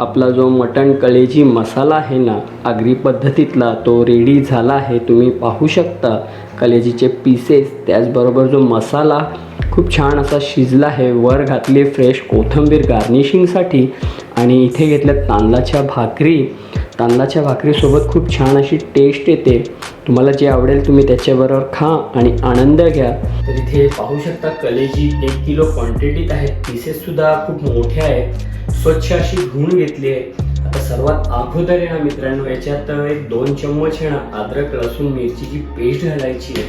आपला जो मटण कलेजी मसाला आहे ना आगरी पद्धतीतला तो रेडी झाला आहे. तुम्ही पाहू शकता कलेजीचे पीसेस त्याचबरोबर जो मसाला खूप छान असा शिजला आहे. वर घातली फ्रेश कोथिंबीर गार्निशिंगसाठी आणि इथे घेतल्या तांदळाच्या भाकरी. तांदळाच्या भाकरीसोबत खूप छान अशी टेस्ट येते. तुम्हाला जे आवडेल तुम्ही त्याच्याबरोबर खा आणि आनंद घ्या. तर इथे पाहू शकता कलेजी एक किलो क्वांटिटीत आहेत पीसेससुद्धा खूप मोठे आहेत. स्वच्छ अशी धुवून घेतली आहे. आता सर्वात अगोदर आहे ना मित्रांनो याच्यात एक दोन चम्मच आहे ना अद्रक लसूण मिरचीची पेस्ट घालायची आहे.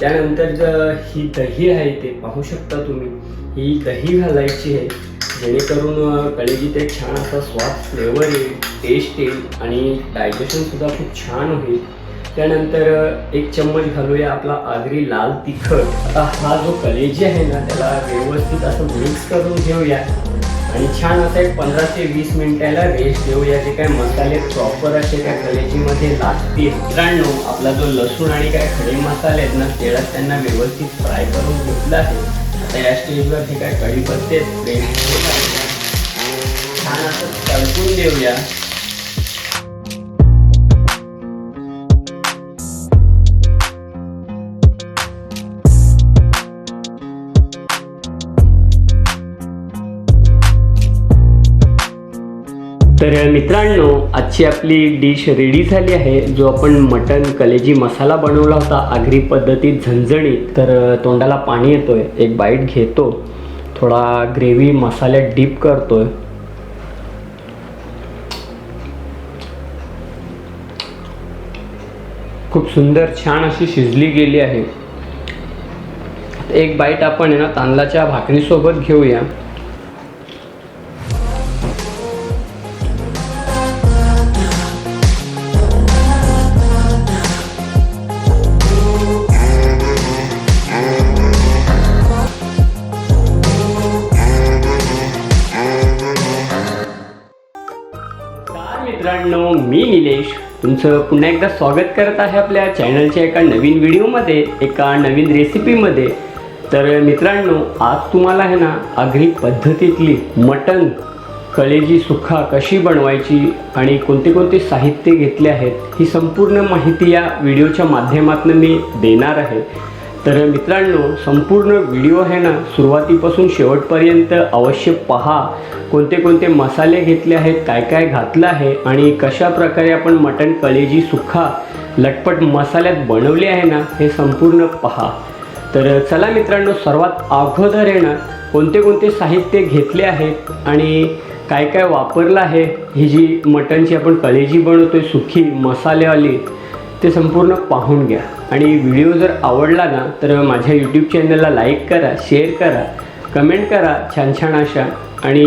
त्यानंतर ही दही आहे ते पाहू शकता तुम्ही. ही दही घालायची आहे जेणेकरून कलेजीत एक छान असा स्वाद फ्लेवर येईल टेस्ट येईल आणि डायजेशनसुद्धा खूप छान होईल. त्यानंतर एक चम्मच घालूया आपला आगरी लाल तिखट. आता हा जो कलेजी आहे ना त्याला व्यवस्थित असं मिक्स करून घेऊया. आणि छान असं एक पंधरा ते वीस मिनिटाला रेस्ट देऊया. जे काय मसाले प्रॉपर असे त्या कलेजीमध्ये लागतील. मित्रांनो आपला जो लसूण आणि काय खडे मसाले आहेत ना तेलात त्यांना व्यवस्थित फ्राय करून घेतलं आहे. आता या स्टेजवर हे काय कढीपत्ते छान असं तळकून देऊया. तर मित्रांनो आजची आपली डिश रेडी झाली आहे. जो आपण मटन कलेजी मसाला बनवला होता आगरी पद्धतीत झणझणीत. तर तोंडाला पाणी येतोय. एक बाईट घेतो. थोडा ग्रेव्ही मसाल्यात डीप करतोय. खूप सुंदर छान अशी शिजली गेली आहे. एक बाईट आपण आहे ना तांदळाच्या भाकरीसोबत घेऊया. तुमचं पुन्हा एकदा स्वागत करत आहे आपल्या चॅनलच्या एका नवीन व्हिडिओमध्ये एका नवीन रेसिपीमध्ये. तर मित्रांनो आज तुम्हाला आहे ना आगरी पद्धतीतली मटण कळेजी सुखा कशी बनवायची आणि कोणते कोणते साहित्य घेतले आहेत ही संपूर्ण माहिती या व्हिडिओच्या माध्यमातून मी देणार आहे. तर मित्रांनो संपूर्ण व्हिडिओ आहे ना सुरुवातीपासून शेवटपर्यंत अवश्य पहा. कोणते कोणते मसाले घेतले आहेत काय काय घातलं आहे आणि कशा प्रकारे आपण मटण कलेजी सुखा लटपट मसाल्यात बनवले आहे ना हे संपूर्ण पहा. तर चला मित्रांनो सर्वात अगोदर आहे ना कोणते कोणते साहित्य घेतले आहेत आणि काय काय वापरलं आहे. ही जी मटणची आपण कलेजी बनवतो आहे सुखी मसालेवाली ते संपूर्ण पाहून घ्या. आणि व्हिडिओ जर आवडला ना तर माझ्या यूट्यूब चॅनलला लाईक करा शेअर करा कमेंट करा छान छान अशा. आणि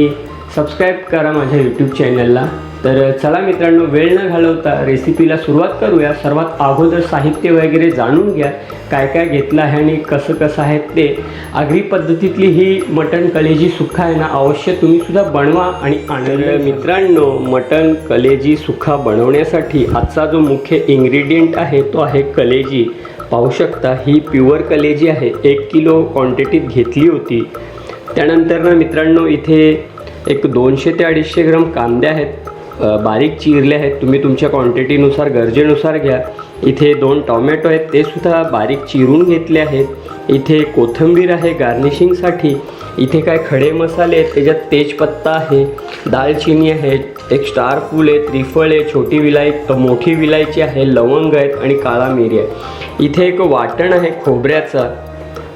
सबस्क्राईब करा माझ्या यूट्यूब चॅनलला तर चला मित्रांनो वेळ न घालवता रेसिपीला सुरुवात करूया. सर्वात अगोदर साहित्य वगैरे जाणून घ्या. काय काय घेतलं आहे आणि कसं कसं आहे ते. आगरी पद्धतीतली ही मटण कलेजी सुखा आहे ना अवश्य तुम्ही सुद्धा बनवा आणि आनंद मित्रांनो मटण कलेजी सुखा बनवण्यासाठी आजचा जो मुख्य इन्ग्रेडियंट आहे तो आहे कलेजी. पाहू शकता ही प्युअर कलेजी आहे. एक किलो क्वांटिटीत घेतली होती. त्यानंतर ना मित्रांनो इथे एक दोनशे ते अडीचशे ग्राम कांदे आहेत. बारीक चिरले आहेत. तुम्ही तुमच्या क्वांटिटीनुसार गरजेनुसार घ्या. इथे दोन टॉमॅटो आहेत ते सुद्धा बारीक चिरून घेतले आहेत. इथे कोथिंबीर आहे गार्निशिंगसाठी इथे काय खडे मसाले आहेत त्याच्यात तेजपत्ता आहे दालचिनी आहे एक स्टार फूल आहे त्रिफळ आहे छोटी विलाय मोठी विलायची आहे लवंग आहेत आणि काळा मिरी आहे. इथे एक वाटण आहे खोबऱ्याचा.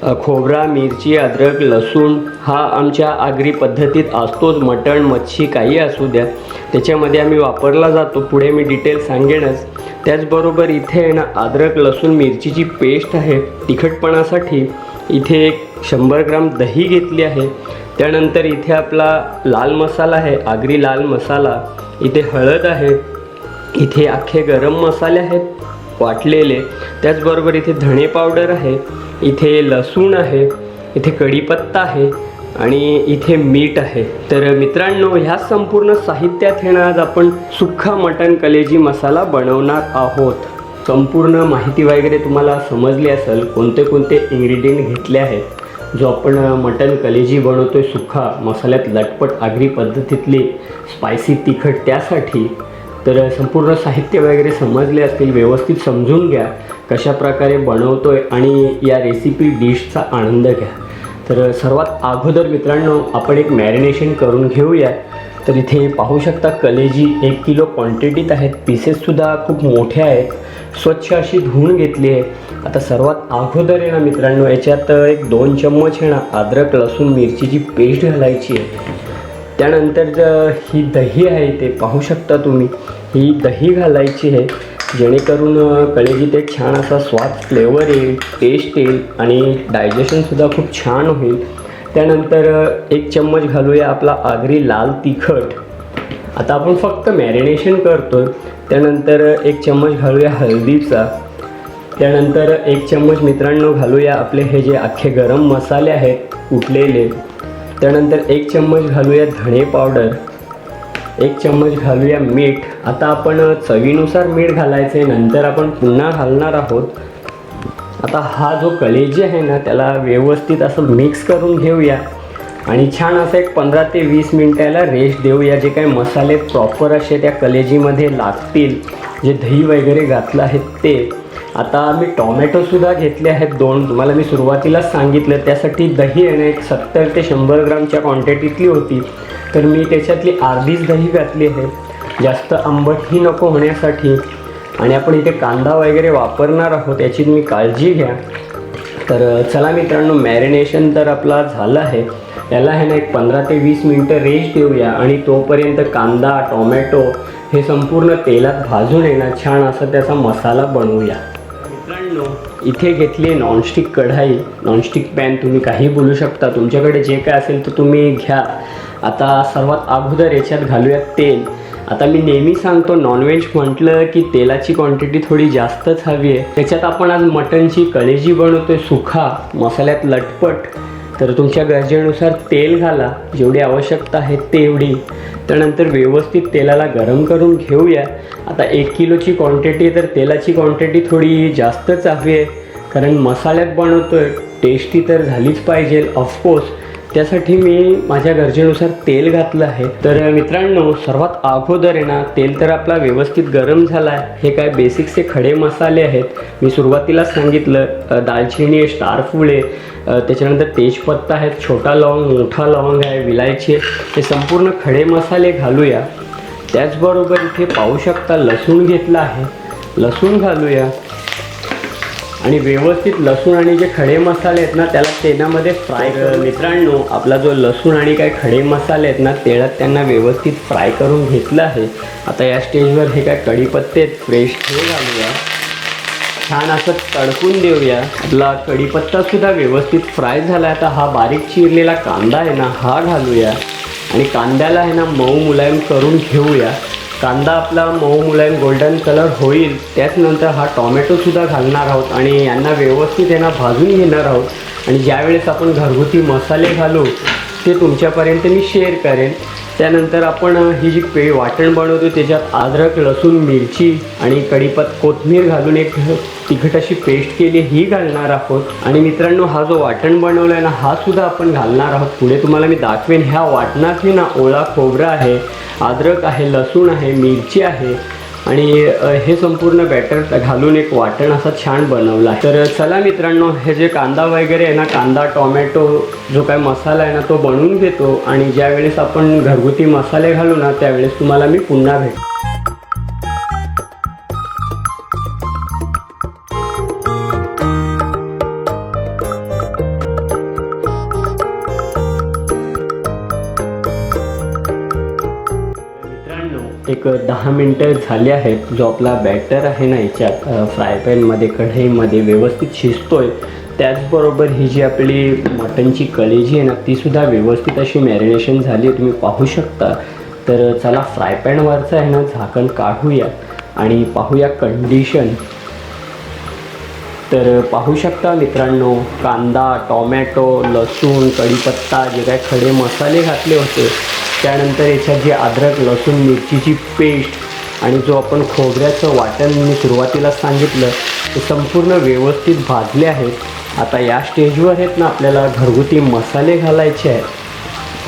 खोबरा मिरची अद्रक लसूण हा आमच्या आगरी पद्धतीत असतोच. मटण मच्छी काही असू द्या. त्याच्यामध्ये आम्ही वापरला जातो. पुढे मी डिटेल सांगेनच. त्याचबरोबर इथे आहे ना अद्रक लसूण मिरचीची पेस्ट आहे. तिखटपणासाठी इथे एक शंभर ग्राम दही घेतली आहे. त्यानंतर इथे आपला लाल मसाला आहे. आगरी लाल मसाला. इथे हळद आहे. इथे अख्खे गरम मसाले आहेत वाटलेले. त्याचबरोबर इथे धणे पावडर आहे. इथे लसूण आहे इथे कढीपत्ता आहे आणि इथे मीठ आहे. तर मित्रांनो ह्या संपूर्ण साहित्यात हे ना आज आपण सुखा मटण कलेजी मसाला बनवणार आहोत. संपूर्ण माहिती वगैरे तुम्हाला समजली असेल कोणते कोणते इन्ग्रेडियंट घेतले आहेत. जो आपण मटण कलेजी बनवतो आहे सुखा मसाल्यात लटपट आगरी पद्धतीतली स्पायसी तिखट त्यासाठी. तर संपूर्ण साहित्य वगैरे समजले असतील व्यवस्थित समजून घ्या. कशा प्रकारे आहे आणि या रेसिपी डिशचा आनंद घ्या. तर सर्वात अगोदर मित्रांनो आपण एक मॅरिनेशन करून घेऊया. तर इथे पाहू शकता कलेजी एक किलो क्वांटिटीत आहेत. पीसेससुद्धा खूप मोठे आहेत. स्वच्छ अशी धुवून घेतली आहे. आता सर्वात अगोदर आहे ना मित्रांनो याच्यात एक दोन चम्मच आहे ना अद्रक लसूण मिरचीची पेस्ट घालायची आहे. त्यानंतर ज ही दही आहे ते पाहू शकता तुम्ही. ही दही घालायची आहे. जेणेकरून कलेजीत एक छान असा स्वाद फ्लेवर येईल टेस्ट येईल आणि डायजेशनसुद्धा खूप छान होईल. त्यानंतर एक चम्मच घालूया आपला आगरी लाल तिखट. आता आपण फक्त मॅरिनेशन करतो त्यानंतर एक चम्मच घालूया हळदीचा. त्यानंतर एक चम्मच मित्रांनो घालूया आपले हे जे अख्खे गरम मसाले आहेत उठलेले त्यानंतर एक चम्मच घालूया धणे पावडर. एक चम्मच घालूया मीठ. आता आपण चवीनुसार मीठ घालायचं आहे नंतर आपण पुन्हा घालणार आहोत. आता हा जो कलेजी आहे ना त्याला व्यवस्थित असं मिक्स करून घेऊया. आणि छान असं एक पंधरा ते वीस मिनटाला रेस्ट देऊया. जे काही मसाले प्रॉपर असे त्या कलेजीमध्ये लागतील जे दही वगैरे घातलं आहे ते. आता मी टॉमॅटोसुद्धा घेतले आहेत दोन. तुम्हाला मी सुरुवातीलाच सांगितलं त्यासाठी दही आहे ना एक सत्तर ते शंभर ग्रामच्या क्वांटिटीतली होती. तर मी त्याच्यातली अर्धीच दही घातली आहे. जास्त आंबटही नको होण्यासाठी. आणि आपण इथे कांदा वगैरे वापरणार आहोत याची तुम्ही काळजी घ्या. तर चला मित्रांनो मॅरिनेशन तर आपला झालं आहे. याला आहे ना एक पंधरा ते वीस मिनटं रेस्ट देऊया. आणि तोपर्यंत कांदा टोमॅटो हे संपूर्ण तेलात भाजून येणार छान असा त्याचा मसाला बनवूया. मित्रांनो इथे घेतली नॉनस्टिक कढाई. नॉनस्टिक पॅन तुम्ही काही बोलू शकता. तुमच्याकडे जे काय असेल तर तुम्ही घ्या. आता सर्वात अगोदर याच्यात घालूयात तेल. आता मी नेहमी सांगतो नॉनव्हेज म्हटलं की तेलाची क्वांटिटी थोडी जास्तच हवी आहे. त्याच्यात आपण आज मटणची कळेजी बनवतोय सुखा. मसाल्यात लटपट. तर तुमच्या गरजेनुसार तेल घाला. जेवढी आवश्यकता आहे तेवढी. त्यानंतर व्यवस्थित तेलाला गरम करून घेऊया. आता एक किलोची क्वांटिटी तर तेलाची क्वांटिटी थोडी जास्तच हवी आहे. कारण मसाल्यात बनवतोय टेस्टी तर झालीच पाहिजे ऑफकोर्स त्यासाठी मी माझ्या गरजेनुसार तेल घातलं आहे. तर मित्रांनो सर्वात अगोदर आहे ना तेल तर आपला व्यवस्थित गरम झाला आहे. हे काय बेसिकचे खडे मसाले आहेत. मी सुरुवातीलाच सांगितलं दालचिनी आहे स्टार आहे त्याच्यानंतर तेजपत्ता आहे छोटा लवंग मोठा लवंग आहे विलायची आहे. हे संपूर्ण खडे मसाले घालूया. त्याचबरोबर इथे पाहू शकता लसूण घेतला आहे. लसूण घालूया. आणि व्यवस्थित लसूण आणि जे खडे मसाले आहेत ना त्याला तेलामध्ये फ्राय कर. मित्रांनो आपला जो लसूण आणि काय खडे मसाले आहेत ना तेलात त्यांना व्यवस्थित फ्राय करून घेतलं आहे. आता या स्टेजवर हे काय कढीपत्ते फ्रेश हे घालूया. छान असं तडकून देऊया. आपला कढीपत्तासुद्धा व्यवस्थित फ्राय झाला. आता हा बारीक चिरलेला कांदा आहे ना हा घालूया. आणि कांद्याला आहे ना मऊ मुलायम करून घेऊया. कांदा आपला मऊ मुलायम गोल्डन कलर होईल त्याचनंतर हा टॉमॅटोसुद्धा घालणार आहोत आणि यांना व्यवस्थित यांना भाजून घेणार आहोत. आणि ज्यावेळेस आपण घरगुती मसाले घालू ते तुमच्यापर्यंत मी शेअर करेन. त्यानंतर आपण ही जी पे वाटण बनवतो त्याच्यात अद्रक लसूण मिरची आणि कढीपत कोथमीर घालून एक तिखट अशी पेस्ट केली ही घालणार आहोत. आणि मित्रांनो हा जो वाटण बनवला आहे ना हा सुद्धा आपण घालणार आहोत. पुढे तुम्हाला मी दाखवेन ह्या वाटणातली ना ओळा खोबरं आहे अद्रक आहे लसूण आहे मिरची आहे. आणि हे संपूर्ण बॅटर घालून एक वाटण असा छान बनवला. आहे तर चला मित्रांनो हे जे कांदा वगैरे आहे ना कांदा टोमॅटो जो काय मसाला आहे ना तो बनवून घेतो. आणि ज्यावेळेस आपण घरगुती मसाले घालू ना त्यावेळेस तुम्हाला मी पुन्हा भेटतो दहा मिनटं झाली आहेत. जो आपला बॅटर आहे ना याच्यात फ्राय पॅनमध्ये कढईमध्ये व्यवस्थित शिजतो आहे त्याचबरोबर ही जी आपली मटनची कलेजी आहे ना तीसुद्धा व्यवस्थित अशी मॅरिनेशन झाली आहे. तुम्ही पाहू शकता. तर चला फ्राय पॅनवरचं आहे ना झाकण काढूया. आणि पाहूया कंडिशन. तर पाहू शकता मित्रांनो कांदा टॉमॅटो लसूण कढीपत्ता जे काय खडे मसाले घातले होते त्यानंतर याच्यात जे अद्रक लसूण मिरचीची पेस्ट आणि जो आपण खोबऱ्याचं वाटण मी सुरुवातीला सांगितलं ते संपूर्ण व्यवस्थित भाजले आहेत. आता या स्टेजवर आहेत ना आपल्याला घरगुती मसाले घालायचे आहेत.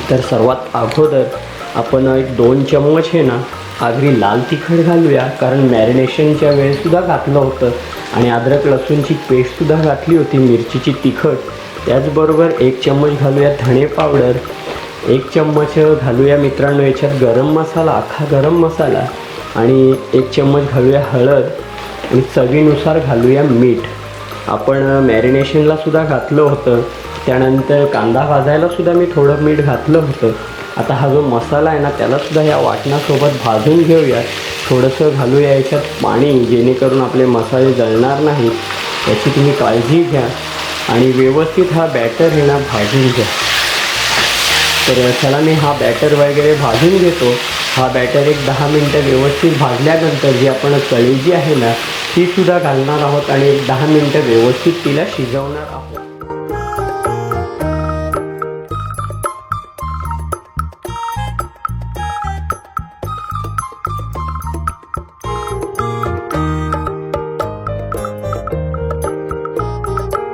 तर सर्वात अगोदर आपण एक दोन चम्मच हे ना आगरी लाल तिखट घालूया कारण मॅरिनेशनच्या वेळेसुद्धा घातलं होतं. आणि अद्रक लसूणची पेस्टसुद्धा घातली होती मिरचीची तिखट. त्याचबरोबर एक चम्मच घालूया धणे पावडर. एक चम्मच घालूया मित्रांनो याच्यात गरम मसाला अख्खा गरम मसाला आणि एक चम्मच घालूया हळद आणि चवीनुसार घालूया मीठ. आपण मॅरिनेशनला सुद्धा घातलं होतं. त्यानंतर कांदा भाजायला सुद्धा मी थोडं मीठ घातलं होतं. आता हा जो मसाला आहे ना त्यालासुद्धा या वाटणासोबत भाजून घेऊया. थोडंसं घालूया याच्यात पाणी जेणेकरून आपले मसाले जळणार नाही याची तुम्ही काळजी घ्या आणि व्यवस्थित हा बॅटर आहे ना भाजून घ्या. तर चला मी हा बॅटर वगैरे भाजून घेतो. हा बॅटर एक दहा मिनटं व्यवस्थित भाजल्यानंतर जी आपण कळी जी आहे ना ती सुद्धा घालणार आहोत आणि एक दहा मिनटं व्यवस्थित तिला शिजवणार आहोत.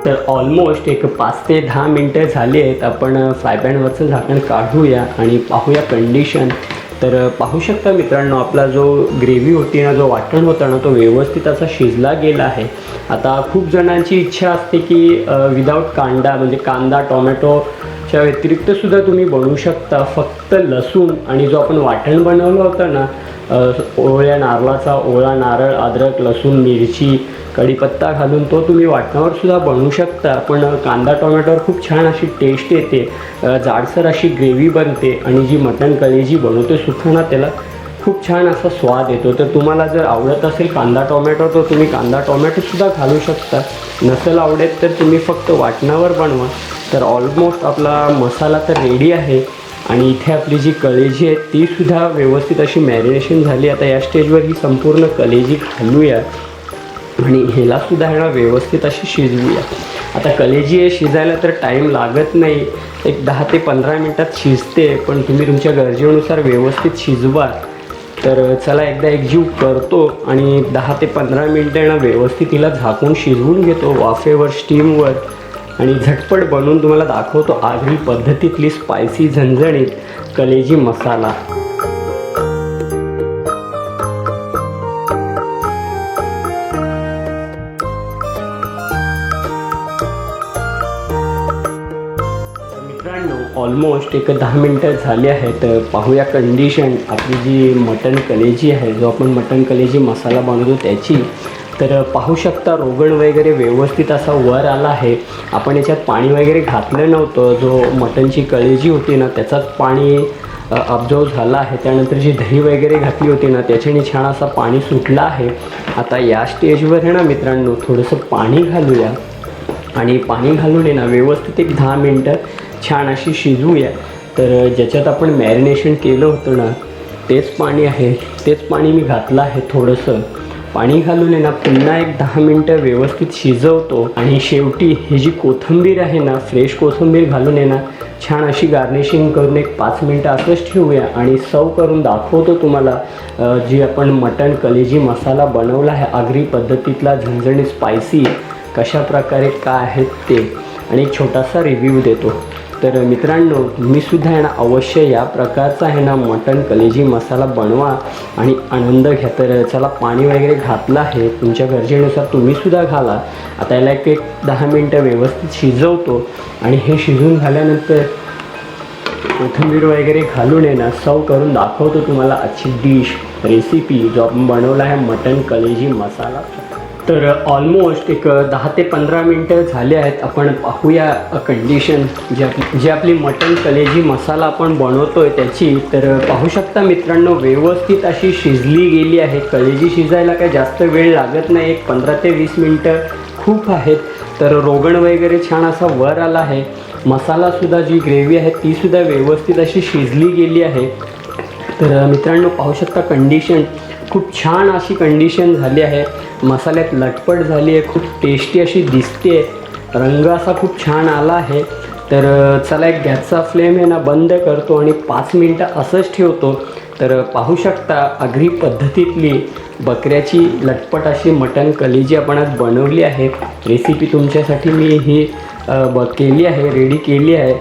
तर ऑलमोस्ट एक पाच ते दहा मिनटं झाली आहेत. आपण फ्राय पॅनवरचं झाकण काढूया आणि पाहूया कंडिशन तर पाहू शकता मित्रांनो आपला जो ग्रेव्ही होती ना जो वाटण होता ना तो व्यवस्थित असा शिजला गेला आहे. आता खूप जणांची इच्छा असते की विदाऊट कांदा म्हणजे कांदा टोमॅटोच्या व्यतिरिक्त सुद्धा तुम्ही बनवू शकता. फक्त लसूण आणि जो आपण वाटण बनवलं होतं ना ओळ्या नारळाचा ओळा नारळ अद्रक लसूण मिरची कढीपत्ता घालून तो तुम्ही वाटणावर सुद्धा बनवू शकता. पण कांदा टोमॅटोवर खूप छान अशी टेस्ट येते. जाडसर अशी ग्रेव्ही बनते आणि जी मटण कळी जी बनवते सुखाना त्याला खूप छान असा स्वाद येतो. तर तुम्हाला जर आवडत असेल कांदा टोमॅटो तर तुम्ही कांदा टोमॅटोसुद्धा घालू शकता. नसेल आवडत तर तुम्ही फक्त वाटणावर बनवा. तर ऑलमोस्ट आपला मसाला तर रेडी आहे. आणि इथे आपली जी कलेजी आहे तीसुद्धा व्यवस्थित अशी मॅरिनेशन झाली. आता या स्टेजवर ही संपूर्ण कलेजी घालूया आणि ह्यालासुद्धा ह्याला व्यवस्थित अशी शिजवूया. आता कलेजी हे शिजायला तर टाईम लागत नाही. एक दहा ते पंधरा मिनटात शिजते पण तुम्ही तुमच्या गरजेनुसार व्यवस्थित शिजवा. तर चला एकदा एकजीव करतो आणि दहा ते पंधरा मिनटं ना व्यवस्थित तिला झाकून शिजवून घेतो वाफेवर स्टीमवर आणि झटपट बनवून तुम्हाला दाखवतो आगरी पद्धतीतली स्पायसी झणझणीत कलेजी मसाला. ऑलमोस्ट एक दहा मिनटं झाली आहेत. पाहूया कंडिशन आपली जी मटण कलेजी आहे जो आपण मटण कलेजी मसाला बनवतो त्याची. तर पाहू शकता रोगण वगैरे व्यवस्थित असा वर आला आहे. आपण याच्यात पाणी वगैरे घातलं नव्हतं. जो मटणची कलेजी होती ना त्याचाच पाणी अब्झॉर्व झाला आहे. त्यानंतर जी दही वगैरे घातली होती ना त्याच्याने छान असा पाणी सुटलं आहे. आता या स्टेजवर आहे ना मित्रांनो थोडंसं पाणी घालूया. आणि पाणी घालून आहे ना व्यवस्थित एक दहा मिनटं छान अशी शिजवूया तर ज्याच्यात आपण मॅरिनेशन केलं होतं ना तेच पाणी आहे. तेच पाणी मी घातलं आहे थोडंसं. पाणी घालून आहे ना पुन्हा एक दहा मिनटं व्यवस्थित शिजवतो. आणि शेवटी ही जी कोथिंबीर आहे ना फ्रेश कोथिंबीर घालून आहे ना छान अशी गार्निशिंग करून एक पाच मिनटं असंच ठेवूया. आणि सर्व करून दाखवतो तुम्हाला जी आपण मटण कलेजी मसाला बनवला आहे आगरी पद्धतीतला झणझणी स्पायसी कशा प्रकारे काय आहेत ते. आणि एक छोटासा रिव्ह्यू देतो. तर मित्रांनो तुम्हीसुद्धा आहे ना अवश्य या प्रकारचा आहे ना मटण कलेजी मसाला बनवा आणि आनंद घ्या. तर चला पाणी वगैरे घातलं आहे. तुमच्या गरजेनुसार तुम्हीसुद्धा घाला. आता याला एक एक दहा मिनटं व्यवस्थित शिजवतो. आणि हे शिजून झाल्यानंतर कोथिंबीर वगैरे घालून येणं सर्व करून दाखवतो तुम्हाला आजची डिश रेसिपी जो आपण बनवला आहे मटन कलेजी मसाला. तर ऑलमोस्ट एक दहा ते पंधरा मिनटं झाले आहेत. आपण पाहूया कंडिशन जी आपली जी आपली मटन कलेजी मसाला आपण बनवतो आहे त्याची तर पाहू शकता मित्रांनो व्यवस्थित अशी शिजली गेली आहे. कलेजी शिजायला काही जास्त वेळ लागत नाही. एक पंधरा ते वीस मिनटं खूप आहेत. तर रोगण वगैरे छान असा वर आला आहे. मसालासुद्धा जी ग्रेव्ही आहे तीसुद्धा व्यवस्थित अशी शिजली गेली आहे. तर मित्रांनो पाहू शकता कंडिशन खूप छान अशी कंडिशन झाली आहे. मसाल्यात लटपट झाली आहे खूप टेस्टी अशी दिसते रंग असा खूप छान आला आहे. तर चला एक गॅसचा फ्लेम आहे ना बंद करतो आणि पाच मिनटं असंच ठेवतो. तर पाहू शकता आगरी पद्धतीतली बकऱ्याची लटपट अशी मटण कलेजी आपण आज बनवली आहे. रेसिपी तुमच्यासाठी मी ही ब केली आहे रेडी केली आहे.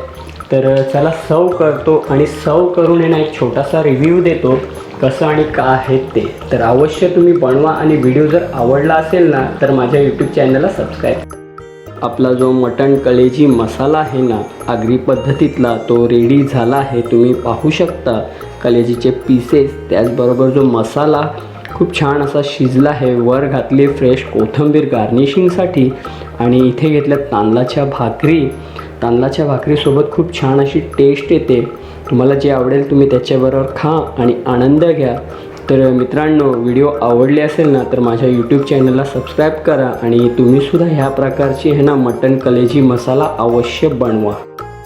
तर चला सर्व करतो आणि सर्व करून आहे ना एक छोटासा रिव्ह्यू देतो. कसं आणि का आहे ते. तर अवश्य तुम्ही बनवा आणि व्हिडिओ जर आवडला असेल ना तर माझ्या यूट्यूब चॅनलला सबस्क्राईब आपला जो मटण कलेजी मसाला आहे ना आगरी पद्धतीतला तो रेडी झाला आहे. तुम्ही पाहू शकता कलेजीचे पीसेस त्याचबरोबर जो मसाला खूप छान असा शिजला आहे. वर घातली फ्रेश कोथिंबीर गार्निशिंगसाठी आणि इथे घेतल्या तांदळाच्या भाकरी. तांदळाच्या भाकरीसोबत खूप छान अशी टेस्ट येते. तुम्हाला जे आवडेल तुम्ही त्याच्याबरोबर खा आणि आनंद घ्या. तर मित्रांनो व्हिडिओ आवडले असेल ना तर माझ्या यूट्यूब चॅनलला सबस्क्राईब करा आणि तुम्हीसुद्धा ह्या प्रकारची आहे ना मटन कलेजी मसाला अवश्य बनवा.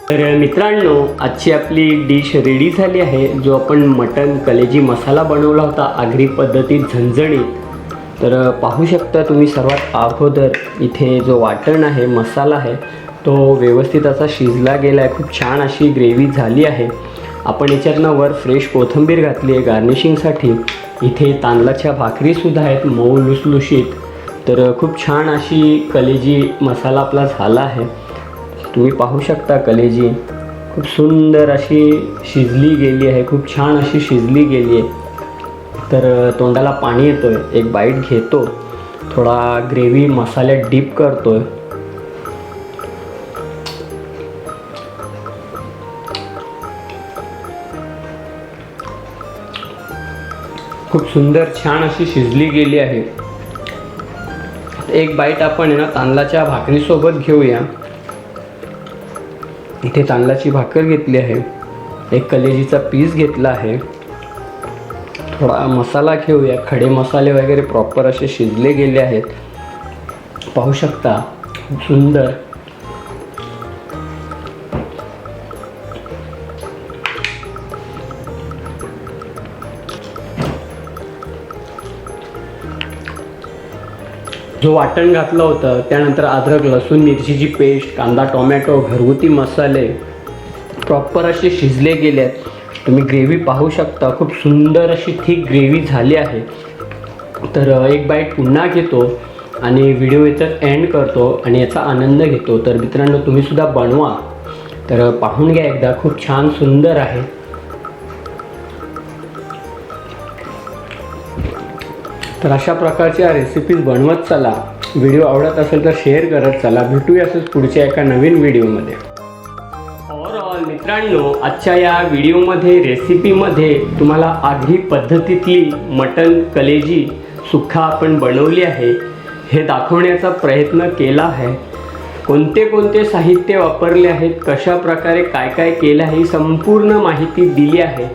तर मित्रांनो आजची आपली डिश रेडी झाली आहे जो आपण मटन कलेजी मसाला बनवला होता आगरी पद्धतीत झणझणीत. तर पाहू शकता तुम्ही सर्वात अगोदर इथे जो वाटण आहे मसाला आहे तो व्यवस्थित असा शिजला गेला आहे खूप छान अशी ग्रेव्ही झाली आहे. आपण याच्यातनं वर फ्रेश कोथिंबीर घातली आहे गार्निशिंगसाठी. इथे तांदळाच्या भाकरीसुद्धा आहेत मऊ लुसलुशीत. तर खूप छान अशी कलेजी मसाला आपला झाला आहे. तुम्ही पाहू शकता कलेजी. खूप सुंदर अशी शिजली गेली आहे खूप छान अशी शिजली गेली आहे. तर तोंडाला पाणी येतोय एक बाईट घेतो. थोडा ग्रेव्ही मसाल्यात डीप करतो आहे खूप सुंदर छान अशी शिजली गेली आहे. एक बाईट आपण आहे ना तांदळाच्या भाकरीसोबत घेऊया. इथे तांदळाची भाकर घेतली आहे. एक कलेजीचा पीस घेतला आहे. थोडा मसाला घेऊया. खडे मसाले वगैरे प्रॉपर असे शिजले गेले आहेत. पाहू शकता खूप सुंदर. जो वाटण घातलं होतं त्यानंतर अद्रक लसूण मिरचीची पेस्ट कांदा टोमॅटो घरगुती मसाले प्रॉपर असे शिजले गेले आहेत. तुम्ही ग्रेव्ही पाहू शकता खूप सुंदर अशी थिक ग्रेव्ही झाली आहे. तर एक बाईट पुन्हा घेतो आणि व्हिडिओ याच्यात एंड करतो आणि याचा आनंद घेतो. तर मित्रांनो तुम्हीसुद्धा बनवा. तर पाहून घ्या एकदा खूप छान सुंदर आहे. तर अशा प्रकारच्या रेसिपीज बनवत चला. व्हिडिओ आवडत असेल तर शेअर करत चला. भेटूया असंच पुढच्या एका नवीन व्हिडिओमध्ये. ओव्हरऑल मित्रांनो आजच्या या व्हिडिओमध्ये रेसिपीमध्ये तुम्हाला आगरी पद्धतीतली मटन कलेजी सुक्खा आपण बनवली आहे. हे दाखवण्याचा प्रयत्न केला आहे. कोणते कोणते साहित्य वापरले आहेत कशा प्रकारे काय काय केलं आहे ही संपूर्ण माहिती दिली आहे.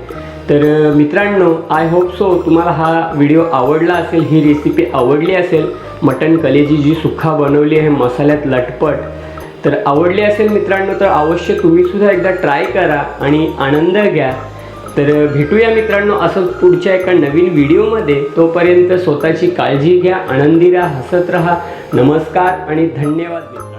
तर मित्रांनो आय होप सो तुम्हाला हा व्हिडिओ आवडला असेल ही रेसिपी आवडली असेल. मटन कलेजी जी सुखा बनवली आहे मसाल्यात लटपट. तर आवडली असेल मित्रांनो तर अवश्य तुम्हीसुद्धा एकदा ट्राय करा आणि आनंद घ्या. तर भेटूया मित्रांनो असंच पुढच्या एका नवीन व्हिडिओमध्ये तोपर्यंत स्वतःची काळजी घ्या आनंदी राहा हसत राहा. नमस्कार आणि धन्यवाद